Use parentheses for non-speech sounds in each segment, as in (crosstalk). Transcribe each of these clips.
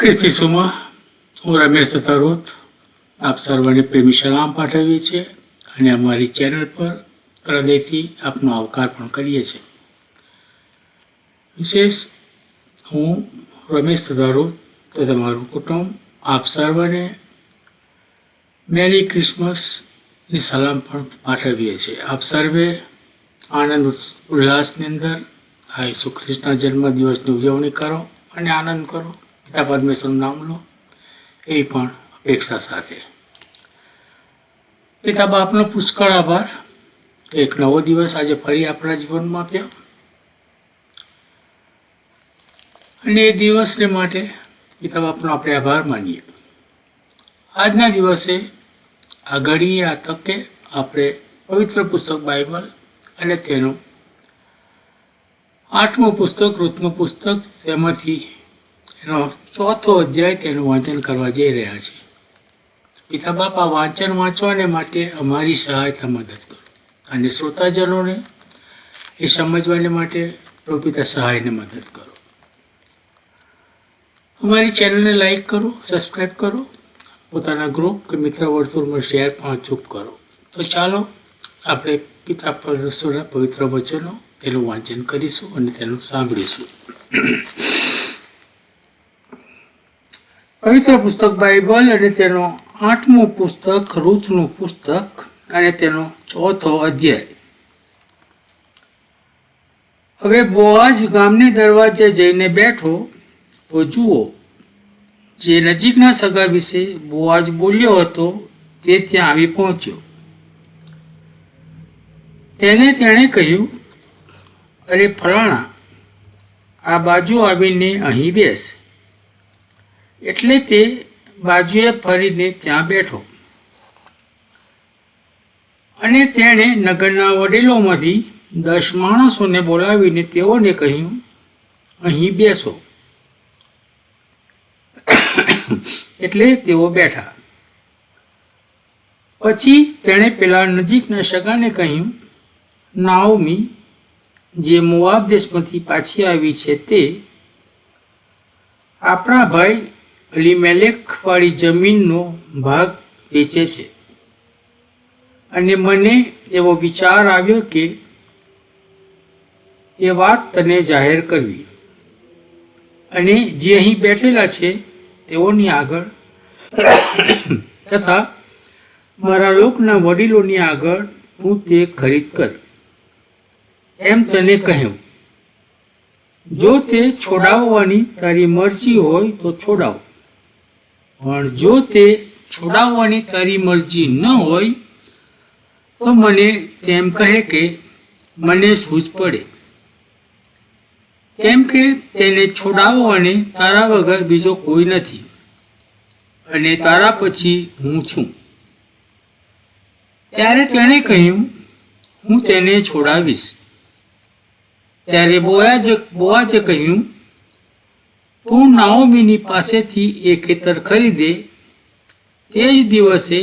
ક્રિસ્તીસુમાં હું રમેશ તથારોત આપ સર્વને પ્રેમી સલામ પાઠવીએ છીએ અને અમારી ચેનલ પર હૃદયથી આપનો આવકાર પણ કરીએ છીએ. વિશેષ, હું રમેશ તથારોત તથા મારું કુટુંબ, આપ સર્વને મેરી ક્રિસમસની સલામ પણ પાઠવીએ છીએ. આપ સર્વે આનંદ ઉલ્લાસની અંદર આ ઈસુ ખ્રિસ્તના જન્મદિવસની ઉજવણી કરો અને આનંદ કરો. પિતા પરમેશ્વરનું નામ લો. એ પણ અપેક્ષા સાથે. પિતા બાપનો પુષ્કળ આભાર. એક નવો દિવસ આજે ફરી આપણા જીવનમાં આપ્યો અને એ દિવસને માટે પિતા બાપનો આપણે આભાર માનીએ. આજના દિવસે આ ઘડીએ આ તકે આપણે પવિત્ર પુસ્તક બાઇબલ અને તેનું આઠમું પુસ્તક ઋતનું પુસ્તક તેમાંથી એનો ચોથો અધ્યાય તેનું વાંચન કરવા જઈ રહ્યા છે. પિતા બાપ વાંચન વાંચવાને માટે અમારી સહાયતા મદદ કરો અને શ્રોતાજનોને એ સમજવાને માટે પ્રભુ પિતા સહાયને મદદ કરો. અમારી ચેનલને લાઈક કરો સબસ્ક્રાઈબ કરો, પોતાના ગ્રુપ કે મિત્ર વર્તુળમાં શેર પણ ચૂપ કરો. તો ચાલો આપણે પિતા પરમેશ્વરના પવિત્ર વચનો તેનું વાંચન કરીશું અને તેનું સાંભળીશું. પવિત્ર પુસ્તક બાઇબલ અને તેનો આઠમું પુસ્તક, રૂથનું પુસ્તક અને તેનો ચોથો અધ્યાય. હવે બોઆજ ગામની દરવાજે જઈને બેઠો તો જુઓ, જે નજીકના સગા વિશે બોઆજ બોલ્યો હતો તે ત્યાં આવી પહોંચ્યો. તેને તેણે કહ્યું, અરે ફલાણા, આ બાજુ આવીને અહીં બેસ. એટલે તે બાજુએ ફરીને ત્યાં બેઠો. અને તેણે નગરના વડીલોમાંથી દસ માણસોને બોલાવીને તેઓને કહ્યું, અહીં બેસો. એટલે તેઓ બેઠા. પછી તેણે પેલા નજીકના સગાને કહ્યું, નાઓમી, જે મોવાબ દેશમાંથી પાછી આવી છે તે આપણા ભાઈ અલીમેલેક વાળી જમીનનો ભાગ વેચે છે. અને મને એવો વિચાર આવ્યો કે એ વાત તને જાહેર કરવી. અને જે અહીં બેઠેલા છે તેઓની આગળ (coughs) તથા મારા લોકના વડીલોની આગળ તું તે ખરીદ કર. એમ તને કહ્યું. જો તે છોડાવવાની તારી મરજી હોય તો છોડાવ. પણ જો તે છોડાવવાની તારી મરજી ન હોય, તો મને તેમ કહે કે મને સૂઝ પડે? કેમ કે તેને છોડાવવાને તારા વગર બીજો કોઈ નથી અને તારા પછી હું છું. ત્યારે તેણે કહ્યું, હું તેને છોડાવીશ. ત્યારે બોયાજે બોવાજે કહ્યું તું નાઓમીની પાસેથી એ ખેતર ખરીદે, તે જ દિવસે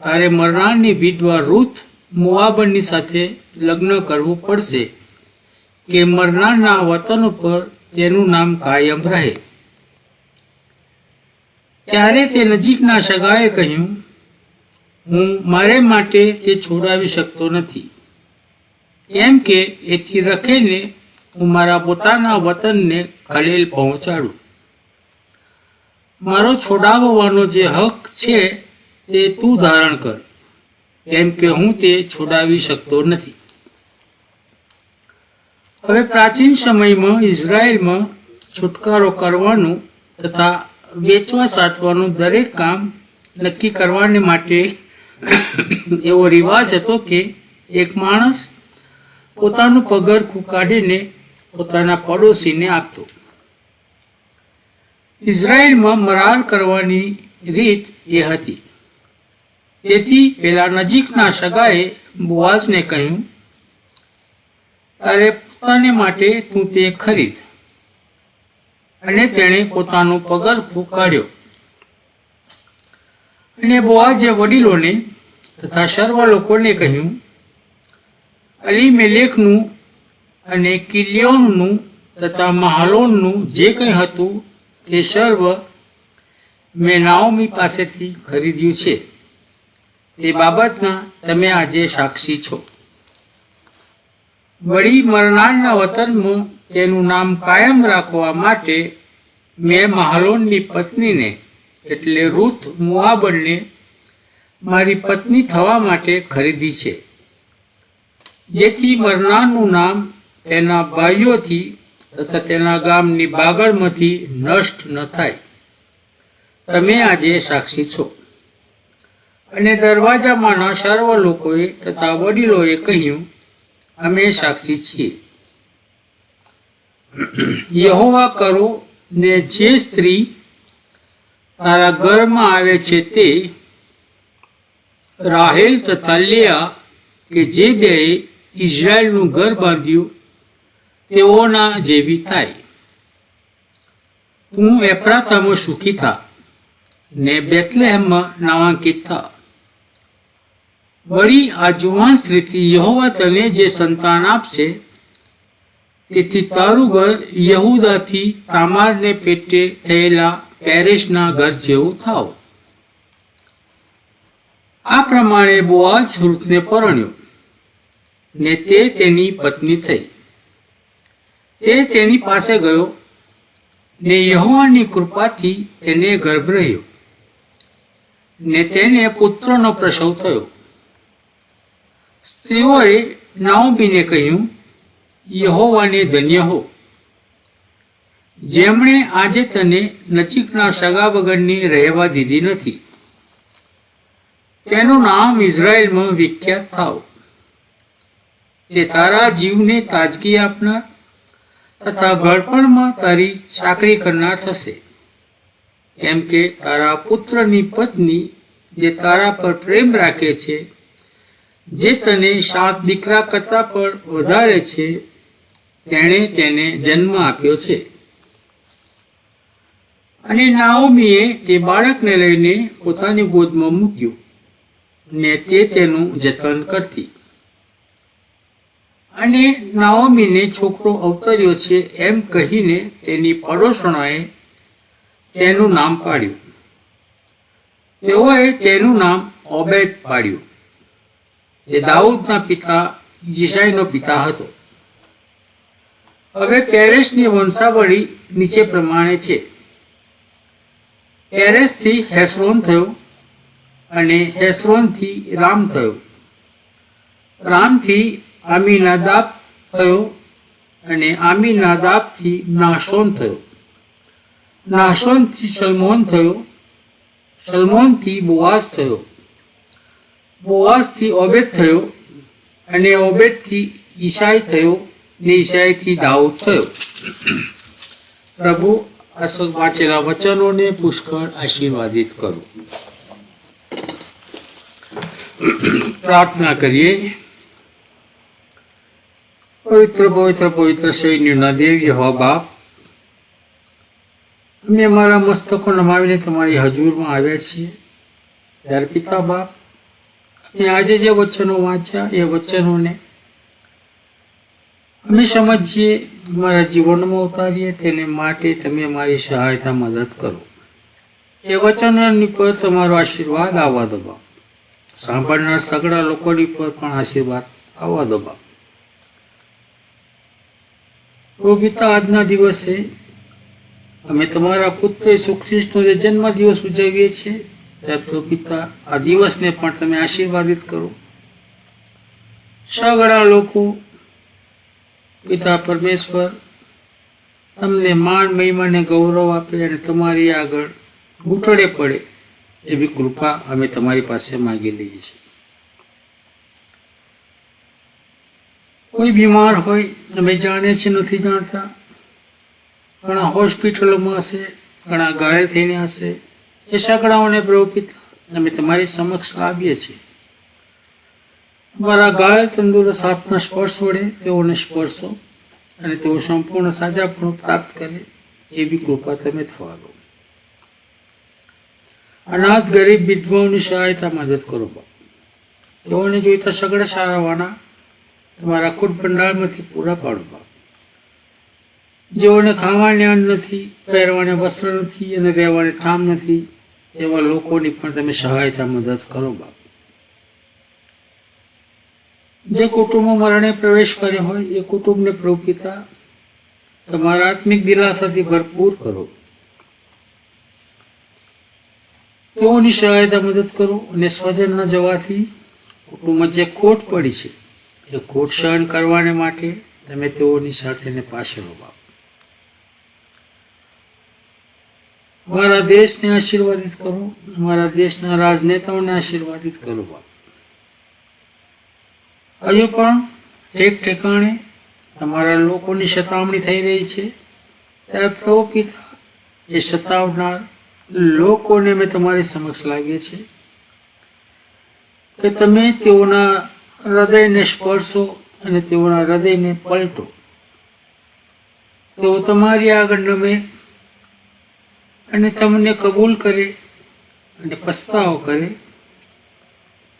તારે મરનારની વિધવા રૂથ મોઆબની સાથે લગ્ન કરવું પડશે, કે મરનારના વતન ઉપર તેનું નામ કાયમ રહે. ત્યારે તે નજીકના સગાએ કહ્યું, હું મારે માટે તે છોડાવી શકતો નથી. કેમ કે એથી રખીને હું મારા પોતાના વતનને ખલેલ પહોંચાડું. મારો છોડાવવાનો જે હક છે તે તું ધારણ કર, કેમ કે હું તે છોડાવી શકતો નથી. હવે પ્રાચીન સમયમાં ઇઝરાયલમાં છુટકારો કરવાનું તથા વેચવા સાચવાનું દરેક કામ નક્કી કરવાને માટે એવો રિવાજ હતો કે એક માણસ પોતાનું પગરખું કાઢીને પોતાના પડોશીને આપતો. ઇઝરાયલમાં મરાર કરવાની રીત એ હતી. તેથી પેલા નજીકના સગાએ બુઆઝને કહ્યું, તારે પોતાને માટે તું તે ખરીદ. અને તેણે પોતાનું પગરખું કાઢ્યો અને બોઆજે વડીલોને તથા સર્વ લોકોને કહ્યું, અલીમેલેકનું અને કિલ્યોનનું તથા મહાલોનનું જે કંઈ હતું તે સર્વ મેં નાઓમી પાસેથી ખરીદ્યું છે. તે બાબતના તમે આજે સાક્ષી છો. વળી મરનારના વતનમાં તેનું નામ કાયમ રાખવા માટે મેં મહાલોનની પત્નીને, એટલે રૂથ મુઆબનને મારી પત્ની થવા માટે ખરીદી છે. જેથી મરનારનું નામ તેના ભાઈઓથી તથા તેના ગામની બાગળમાંથી નષ્ટ ન થાય. તમે આજે સાક્ષી છો. અને દરવાજામાંના સર્વ લોકોએ તથા વડીલોએ કહ્યું, અમે સાક્ષી છીએ. યહોવા કરો ને જે સ્ત્રી તારા ઘરમાં આવે છે તે રાહેલ તથા લેયા કે જે બે ઇઝરાયલનું ઘર બાંધ્યું તેઓના જેવી થાય. તું એફરાતામાં સુખી થા ને બેતલેહેમમાં નામાંકિત થા. વળી આ જુવાન સ્ત્રીથી યહોવા તને જે સંતાન આપશે, તેથી તારું ઘર યહુદાથી તામારને પેટે થયેલા પેરેશના ઘર જેવું થાવ. આ પ્રમાણે બોઆજ રૂથને પરણ્યો ને તે તેની પત્ની થઈ. તે તેની પાસે ગયો ને યહોવાની કૃપાથી તેને ગર્ભ રહ્યો ને તેને પુત્રનો પ્રસવ થયો. સ્ત્રીઓએ નાઓબીને કહ્યું, યહોવાને ધન્ય હો. જેમણે આજે તને નજીકના સગા વગરની રહેવા દીધી નથી. તેનું નામ ઇઝરાયલમાં વિખ્યાત થાવ. તે તારા જીવને તાજગી આપનાર તથા ઘડપણમાં તારી ચાકરી કરનાર થશે. કેમ કે તારા પુત્રની પત્ની જે તારા પર પ્રેમ રાખે છે, જે તને સાત દીકરા કરતાં પણ વધારે છે, તેણે તેને જન્મ આપ્યો છે. અને નાઓમીએ તે બાળકને લઈને પોતાની ગોદમાં મૂક્યું ને તે તેનું જતન કરતી. અને નાઓમીને છોકરો અવતર્યો છે એમ કહીને તેની પડોશણાએ તેનું નામ પાડ્યું. તેઓએ તેનું નામ ઓબેદ પાડ્યું. તે દાઉદના પિતા જીસાઈનો પિતા હતો. હવે પેરેસની વંશાવળી નીચે પ્રમાણે છે. પેરેસથી હેસરોન થયો અને હેસરોનથી રામ થયો. રામથી આમીનાદાબ થયો અને આમીનાદાબથી નાશોન થયો. નાશોનથી સલમોન થયો. સલમોનથી બોઆઝ થયો. બોઆઝથી ઓબેદ થયો અને ઓબેદથી ઈશાઈ થયો ને ઈશાઈથી દાઉદ થયો. પ્રભુ અશોક વાંચેલા વચનોને પુષ્કળ આશીર્વાદિત કરો. પ્રાર્થના કરીએ. પવિત્ર પવિત્ર પવિત્ર સૈન્યના દેવ હો બાપ અમે અમારા મસ્તકો નમાવીને તમારી હજુરમાં આવ્યા છીએ. ત્યારે પિતા બાપ અમે આજે જે વચનો વાંચ્યા એ વચનોને અમે સમજીએ, અમારા જીવનમાં ઉતારીએ, તેને માટે તમે અમારી સહાયતા મદદ કરો. એ વચનોની પર તમારો આશીર્વાદ આવવા દો બાપ. સાંભળનાર સગડા લોકોની પર પણ આશીર્વાદ આવવા દો બાપ. પિતા આજના દિવસે અમે તમારા પુત્ર ઈસુ ખ્રિસ્તનો જે જન્મ દિવસ ઉજવીએ છીએ, ત્યારે પ્રભુ આ દિવસને પણ તમે આશીર્વાદિત કરો. સગડા લોકો, પિતા પરમેશ્વર, તમને માન મહિમાને ગૌરવ આપે અને તમારી આગળ ઘૂંટડે પડે એવી કૃપા અમે તમારી પાસે માગી લઈએ છીએ. કોઈ બીમાર હોય અમે જાણીએ છીએ, નથી જાણતા. ઘણા હોસ્પિટલોમાં હશે, ઘણા ઘાયલ થઈને હશે. એ સગડાઓને પ્રભુ અમે તમારી સમક્ષ લાવીએ છીએ. તમારા ઘાયલ તંદુરસ્ત હાથના સ્પર્શ વડે તેઓને સ્પર્શો અને તેઓ સંપૂર્ણ સાજાપણું પ્રાપ્ત કરે એવી કૃપા તમે થવા દો. અનાથ ગરીબ વિધવાઓની સહાયતા મદદ કરો તેઓને જોઈતા સગડા સારાવાના તમારા કુટ ભંડારમાંથી પૂરા પાડો બાપ. જેઓને ખાવાને અન્ન નથી, પહેરવાને વસ્ત્ર નથી અને રહેવાને ઠામ નથી, એવા લોકોની પણ તમે સહાયતા મદદ કરો બાપ. જે કુટુંબો મરણે પ્રવેશ કર્યો હોય, એ કુટુંબને પ્રભુ પિતા, તમારા આત્મિક દિલાસાથી ભરપૂર કરો. તેઓની સહાયતા મદદ કરો અને સ્વજનના જવાથી કુટુંબમાં જે ખોટ પડી છે એ ખોટ કરવાને માટે તમે તેઓની સાથે એને પાસે બાપ અમારા દેશને આશીર્વાદિત કરો, અમારા દેશના રાજનેતાઓને આશીર્વાદિત કરો બાપ. હજુ પણ ઠેક ઠેકાણે તમારા લોકોની સતામણી થઈ રહી છે. ત્યારે પ્રભુ પિતા એ સતાવનાર લોકોને મેં તમારી સમક્ષ લાવીએ છે કે તમે તેઓના હૃદયને સ્પર્શો અને તેઓના હૃદયને પલટો. તેઓ તમારી આગળ નમે અને તમને કબૂલ કરે અને પસ્તાવો કરે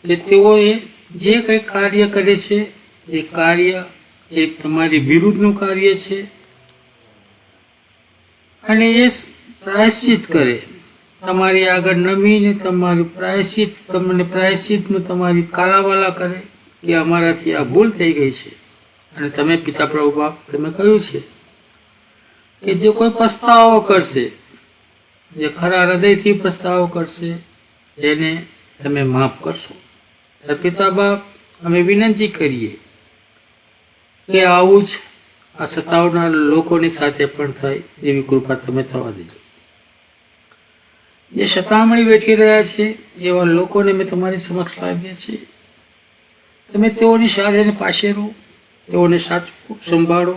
કે તેઓએ જે કંઈ કાર્ય કરે છે, એ કાર્ય એ તમારી વિરુદ્ધનું કાર્ય છે અને એ પ્રાયશ્ચિત કરે. તમારી આગળ નમીને તમારું પ્રાયશ્ચિત, તમને પ્રાયશ્ચિતનું તમારી કાલાવાલા કરે. કે અમારાથી આ ભૂલ થઈ ગઈ છે. અને તમે પિતા પ્રભુ બાપ તમે કહ્યું છે કે જે કોઈ પસ્તાવો કરશે, જે ખરા હૃદયથી પસ્તાવો કરશે, એને તમે માફ કરશો. ત્યારે પિતા બાપ અમે વિનંતી કરીએ કે આવું જ આ સતાવનાર લોકોની સાથે પણ થાય એવી કૃપા તમે થવા દેજો. જે સતામણી વેઠી રહ્યા છે, એવા લોકોને મેં તમારી સમક્ષ લાવ્યા છે તમે તેઓની સાથે પાસે રહો, તેઓને સાચવું સંભાળો.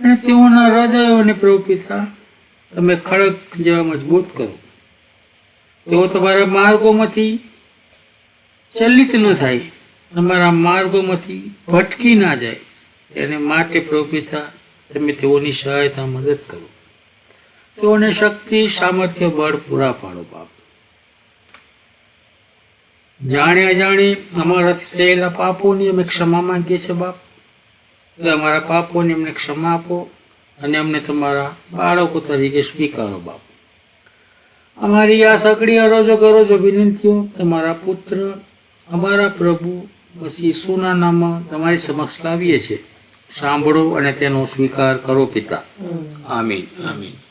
અને તેઓના હૃદયોને પ્રભુ પિતા, તમે ખડક જેવા મજબૂત કરો. તેઓ તમારા માર્ગોમાંથી ચલિત ન થાય, તમારા માર્ગોમાંથી ભટકી ના જાય. તેને માટે પ્રભુ પિતા, તમે તેઓની સહાયતા મદદ કરો. તેઓને શક્તિ, સામર્થ્ય, બળ પૂરા પાડો બાપ. જાણે અજાણે અમારાથી થયેલા પાપોની અમે ક્ષમા માંગીએ છીએ બાપ. એટલે અમારા પાપોની અમને ક્ષમા આપો અને અમને તમારા બાળકો તરીકે સ્વીકારો બાપ. અમારી આ સગડી અરોજો ગરોજો વિનંતીઓ તમારા પુત્ર અમારા પ્રભુ બસ ઈસુના નામમાં તમારી સમક્ષ લાવીએ છીએ. સાંભળો અને તેનો સ્વીકાર કરો પિતા. આમીન આમીન.